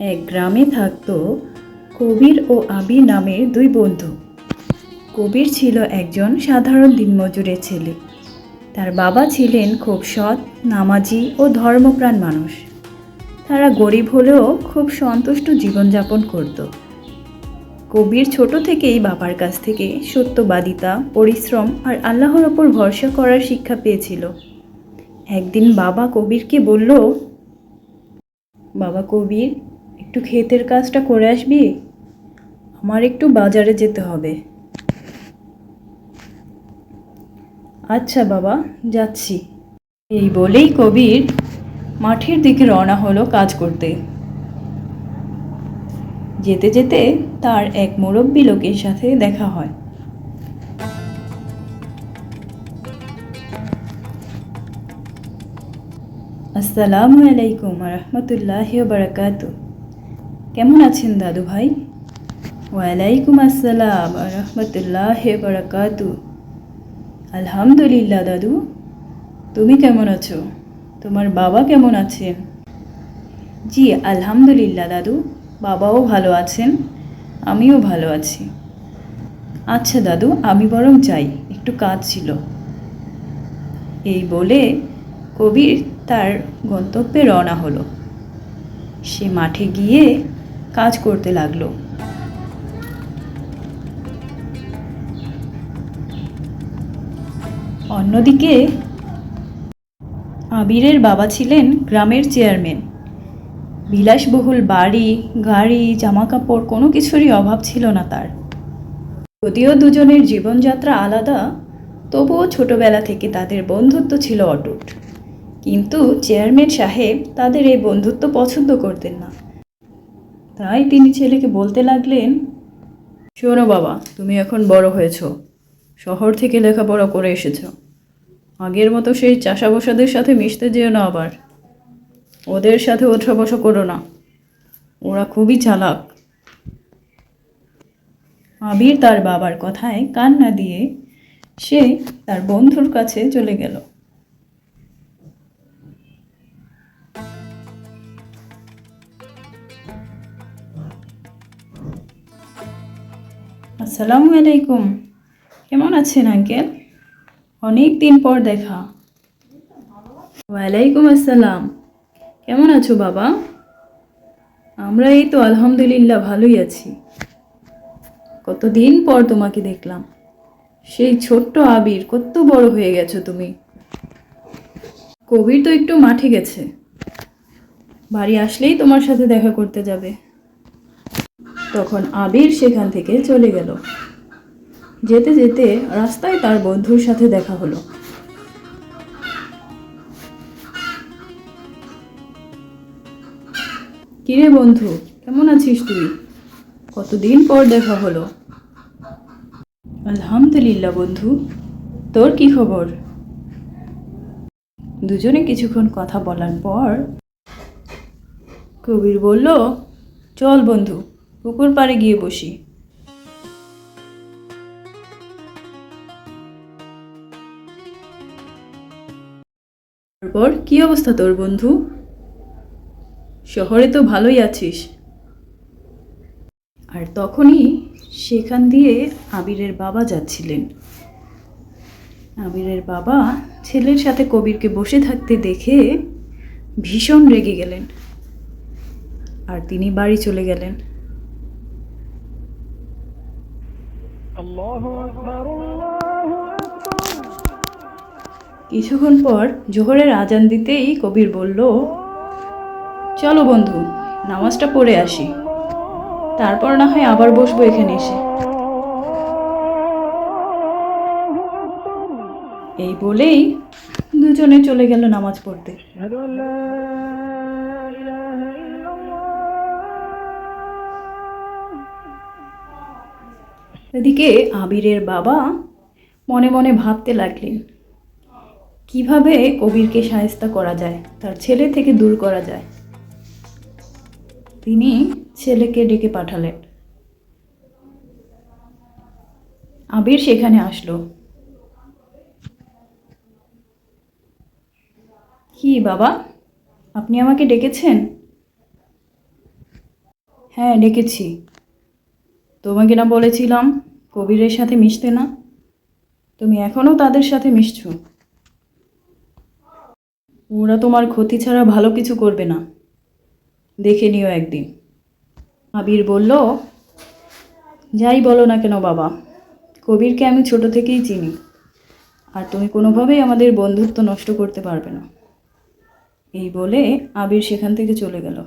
এক গ্রামে থাকতো কবির ও আবির নামের দুই বন্ধু। কবির ছিল একজন সাধারণ দিনমজুরের ছেলে। তার বাবা ছিলেন খুব সৎ, নামাজি ও ধর্মপ্রাণ মানুষ। তারা গরিব হলেও খুব সন্তুষ্ট জীবনযাপন করত। কবির ছোট থেকেই বাবার কাছ থেকে সত্যবাদিতা, পরিশ্রম আর আল্লাহর ওপর ভরসা করার শিক্ষা পেয়েছিল। একদিন বাবা কবিরকে বলল, বাবা কবির একটু ক্ষেতের কাজটা করে আসবি? আমার একটু বাজারে যেতে হবে। আচ্ছা বাবা, যাচ্ছি। এই বলেই কবির মাঠের দিকে রওনা হলো কাজ করতে। যেতে যেতে তার এক মুরব্বী লোকের সাথে দেখা হয়। আসসালামু আলাইকুম রহমতুল্লাহ বারাকাত। কেমন আছেন দাদু ভাই? ওয়ালাইকুম আসসালাম রহমতুল্লাহ বারাকাত আলহামদুলিল্লাহ দাদু। তুমি কেমন আছো? তোমার বাবা কেমন আছেন? জি, আলহামদুলিল্লাহ দাদু। বাবাও ভালো আছেন, আমিও ভালো আছি। আচ্ছা দাদু, আমি বরং যাই, একটু কাজ ছিল। এই বলে কবির তার গন্তব্যে রওনা হলো। সে মাঠে গিয়ে কাজ করতে লাগল। অন্যদিকে, আবিরের বাবা ছিলেন গ্রামের চেয়ারম্যান। বিলাসবহুল বাড়ি, গাড়ি, জামাকাপড়, কোনো কিছুরই অভাব ছিল না তার। যদিও দুজনের জীবনযাত্রা আলাদা, তবুও ছোটবেলা থেকে তাদের বন্ধুত্ব ছিল অটুট। কিন্তু চেয়ারম্যান সাহেব তাদের এই বন্ধুত্ব পছন্দ করতেন না। তাই তিনি ছেলেকে বলতে লাগলেন, শোনো বাবা, তুমি এখন বড় হয়েছ। শহর থেকে লেখাপড়া করে এসেছ। আগের মতো সেই চাষা বসাদের সাথে মিশতে যেও না আবার। ওদের সাথে ওঠা বসা করো না। ওরা খুবই চালাক। আবির তার বাবার কথায় কান না দিয়ে সে তার বন্ধুর কাছে চলে গেল। আসসালামু আলাইকুম। কেমন আছেন, আঙ্কেল? অনেক দিন পর দেখা। ওয়ালাইকুম আসসালাম। কেমন আছো, বাবা? আমরা এই তো আলহামদুলিল্লাহ ভালোই আছি। কতদিন পর তোমাকে দেখলাম। সেই ছোট্ট আবির, কত বড় হয়ে গেছো তুমি। কবির তো একটু মাঠে গেছে। বাড়ি আসলেই তোমার সাথে দেখা করতে যাবে। তখন আবির সেখান থেকে চলে গেল। যেতে যেতে রাস্তায় তার বন্ধুর সাথে দেখা হলো। কিরে বন্ধু, কেমন আছিস তুই? কতদিন পর দেখা হলো? আলহামদুলিল্লাহ বন্ধু। তোর কি খবর? দুজনে কিছুক্ষণ কথা বলার পর কবির বলল, চল বন্ধু। পুকুর পাড়ে গিয়ে বসি। তারপর, কি অবস্থা তোর বন্ধু? শহরে তো ভালোই আছিস। আর তখনই সেখান দিয়ে আবিরের বাবা যাচ্ছিলেন। আবিরের বাবা ছেলের সাথে কবিরকে বসে থাকতে দেখে ভীষণ রেগে গেলেন। আর তিনি বাড়ি চলে গেলেন। কিছুক্ষণ পর জোহরের আজান দিতেই কবির বলল চলো বন্ধু নামাজটা পড়ে আসি। তারপর না হয় আবার বসবো এখানে এসে। এই বলেই দুজনে চলে গেল নামাজ পড়তে। এদিকে আবিরের বাবা মনে মনে ভাবতে লাগলেন, কীভাবে কবিরকে সাহেস্তা করা যায়, তার ছেলে থেকে দূর করা যায়? তিনি ছেলেকে ডেকে পাঠালেন। আবির সেখানে আসলো। কি বাবা, আপনি আমাকে ডেকেছেন? হ্যাঁ ডেকেছি। তোমাকে না বলেছিলাম কবিরের সাথে মিশতে না? তুমি এখনও তাদের সাথে মিশছো? ওরা তোমার ক্ষতি ছাড়া ভালো কিছু করবে না। দেখে নিও একদিন। আবির বলল, যাই বলো না কেন বাবা, কবিরকে আমি ছোট থেকেই চিনি। আর তুমি কোনোভাবেই আমাদের বন্ধুত্ব নষ্ট করতে পারবে না। এই বলে আবির সেখান থেকে চলে গেল।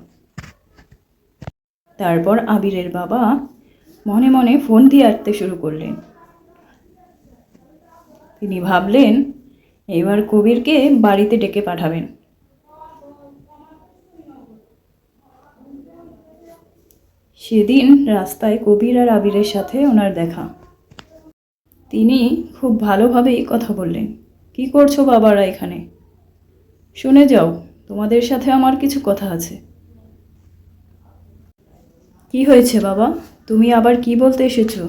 তারপর আবিরের বাবা মনে মনে ফোন দিয়ে আঁটতে শুরু করলেন। তিনি ভাবলেন, এবার কবিরকে বাড়িতে ডেকে পাঠাবেন। সেদিন রাস্তায় কবির আর আবিরের সাথে ওনার দেখা। তিনি খুব ভালোভাবেই কথা বললেন, কি করছ বাবারা এখানে? শুনে যাও, তোমাদের সাথে আমার কিছু কথা আছে। কি হয়েছে বাবা? তুমি আবার কি বলতে এসেছ?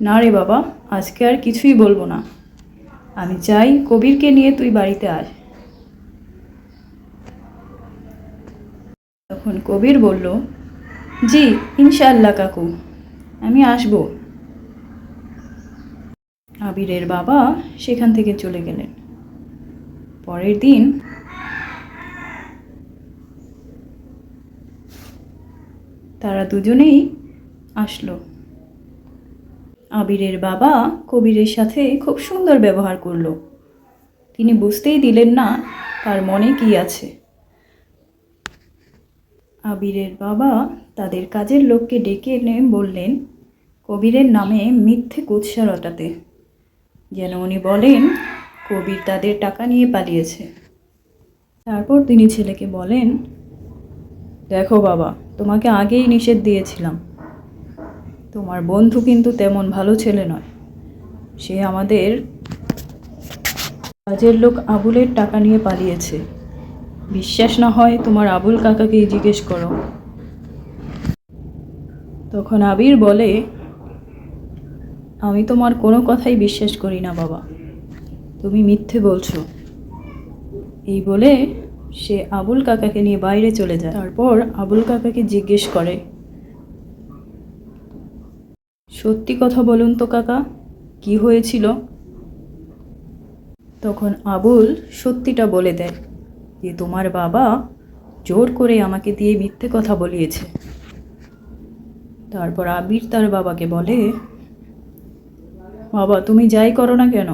না রে বাবা, আজকে আর কিছুই বলব না। আমি চাই কবিরকে নিয়ে তুই বাড়িতে আয়। তখন কবির বলল, জি, ইনশাআল্লাহ কাকু, আমি আসব। আবিরের বাবা সেখান থেকে চলে গেলেন। পরের দিন তারা দুজনেই আসলো। আবিরের বাবা কবিরের সাথে খুব সুন্দর ব্যবহার করল। তিনি বুঝতেই দিলেন না তার মনে কি আছে। আবিরের বাবা তাদের কাজের লোককে ডেকে এনে বললেন, কবিরের নামে মিথ্যে কুৎসা রটাতে। যেন উনি বলেন, কবির তাদের টাকা নিয়ে পালিয়েছে। তারপর তিনি ছেলেকে বলেন দেখো বাবা, তোমাকে আগেই নিষেধ দিয়েছিলাম। তোমার বন্ধু কিন্তু তেমন ভালো ছেলে নয়। সে আমাদের কাজের লোক আবুলের টাকা নিয়ে পালিয়েছে। বিশ্বাস না হয় তোমার আবুল কাকাকেই জিজ্ঞেস করো। তখন আবির বলে, আমি তোমার কোনো কথাই বিশ্বাস করি না বাবা। তুমি মিথ্যে বলছো। এই বলে সে আবুল কাকাকে নিয়ে বাইরে চলে যায়। তারপর আবুল কাকাকে জিজ্ঞেস করে, সত্যি কথা বলুন তো কাকা, কি হয়েছিল? তখন আবুল সত্যিটা বলে দেয়, যে তোমার বাবা জোর করে আমাকে দিয়ে মিথ্যে কথা বলিয়েছে। তারপর আবির তার বাবাকে বলে, বাবা, তুমি যাই করো না কেন?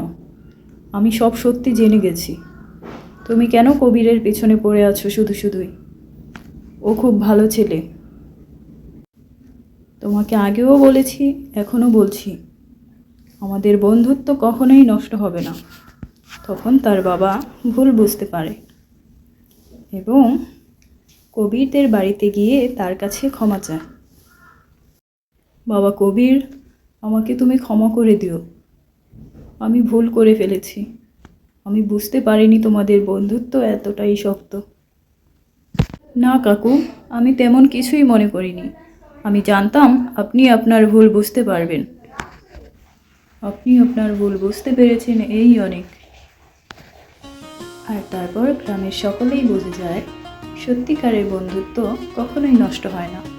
আমি সব সত্যি জেনে গেছি। তুমি কেন কবিরের পেছনে পড়ে আছো শুধু শুধুই? ও খুব ভালো ছেলে। তোমাকে আগেও বলেছি, এখনও বলছি। আমাদের বন্ধুত্ব কখনোই নষ্ট হবে না। তখন তার বাবা ভুল বুঝতে পারে। এবং কবিরদের বাড়িতে গিয়ে তার কাছে ক্ষমা চায়। বাবা কবির, আমাকে তুমি ক্ষমা করে দিও। আমি ভুল করে ফেলেছি। আমি বুঝতে পারিনি তোমাদের বন্ধুত্ব এতটাই শক্ত। না, কাকু, আমি তেমন কিছুই মনে করিনি। আমি জানতাম আপনি আপনার ভুল বুঝতে পারবেন। আপনি আপনার ভুল বুঝতে পেরেছেন এই অনেক। আর তারপর গ্রামের সকলেই বুঝে যায়, সত্যিকারের বন্ধুত্ব কখনোই নষ্ট হয় না।